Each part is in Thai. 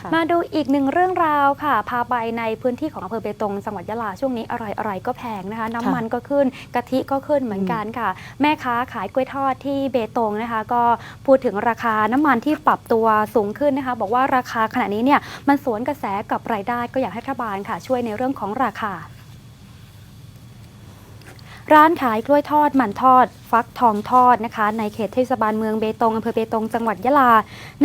ค่ะมาดูอีกหนึ่งเรื่องราวค่ะ พาไปในพื้นที่ของอำเภอเบตงจังหวัดยะลาช่วงนี้อะไรอะไรก็แพงนะคะ น้ำมันก็ขึ้นกะทิก็ขึ้นเหมือนกันค่ะ แม่ค้าขายกล้วยทอดที่เบตงนะคะ ก็พูดถึงราคาน้ำมันที่ปรับตัวสูงขึ้นนะคะ บอกว่าราคาขณะนี้เนี่ยมันสวนกระแสกับรายได้ก็อยากให้รัฐบาลค่ะ ช่วยในเรื่องของราคา ร้านขายกล้วยทอดหมันทอด ฟักทองทอดนะคะ ในเขตเทศบาลเมืองเบตงอำเภอเบตงจังหวัดยะลา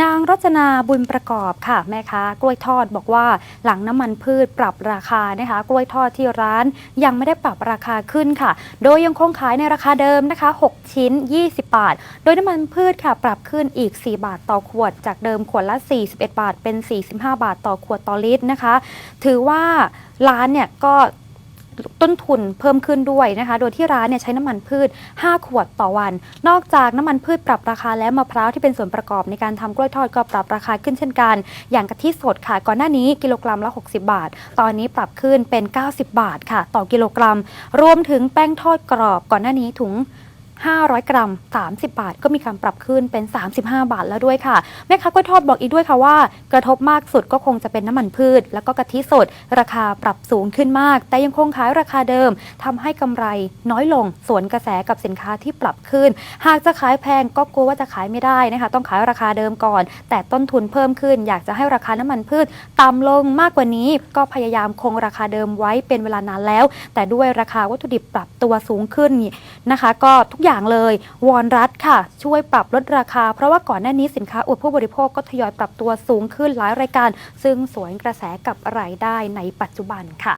นางรจนาบุญประกอบค่ะ แม่ค้ากล้วยทอดบอกว่าหลังน้ำมันพืชปรับราคานะคะ กล้วยทอดที่ร้านยังไม่ได้ปรับราคาขึ้นค่ะ โดยยังคงขายในราคาเดิมนะคะ 6 ชิ้น 20 บาท โดยน้ำมันพืชค่ะ ปรับขึ้นอีก 4 บาทต่อขวด จากเดิมขวดละ 41 บาท เป็น 45 บาทต่อขวดต่อลิตรนะคะ ถือว่าร้านเนี่ยก็ ต้นทุนเพิ่มขึ้นด้วยนะคะ โดยที่ร้านเนี่ยใช้น้ำมันพืช 5 ขวดต่อวัน นอกจากน้ำมันพืชปรับราคาแล้วมะพร้าวที่เป็นส่วนประกอบในการทำกล้วยทอดก็ปรับราคาขึ้นเช่นกัน อย่างกะทิสดค่ะก่อนหน้านี้กิโลกรัมละ 60 บาท ตอนนี้ปรับขึ้นเป็น 90 บาทค่ะ ต่อกิโลกรัม รวมถึงแป้งทอดกรอบก่อนหน้านี้ถุง 500 กรัม 30 บาท ก็มีการปรับขึ้นเป็น 35 บาทแล้วด้วยค่ะ แม่ค้ากล้วยทอดบอกอีกด้วยค่ะว่า กระทบมากสุดก็คงจะเป็นน้ำมันพืช แล้วก็กะทิสด ราคาปรับสูงขึ้นมาก แต่ยังคงขายราคาเดิมทำให้กำไรน้อยลงสวนกระแสกับสินค้าที่ปรับขึ้น หากจะขายแพงก็กลัวว่าจะขายไม่ได้นะคะ ต้องขายราคาเดิมก่อน แต่ต้นทุนเพิ่มขึ้น อยากจะให้ราคาน้ำมันพืชต่ำลงมากกว่านี้ ก็พยายามคงราคาเดิมไว้เป็นเวลานานแล้ว แต่ด้วยราคาวัตถุดิบปรับตัวสูงขึ้นนะคะ ก็ทุกอย่างเลย วอนรัฐค่ะ ช่วยปรับลดราคา เพราะว่าก่อนหน้านี้สินค้าอุดผู้บริโภคก็ทยอยปรับตัวสูงขึ้นหลายรายการ ซึ่งสวนกระแสกับรายได้ในปัจจุบันค่ะ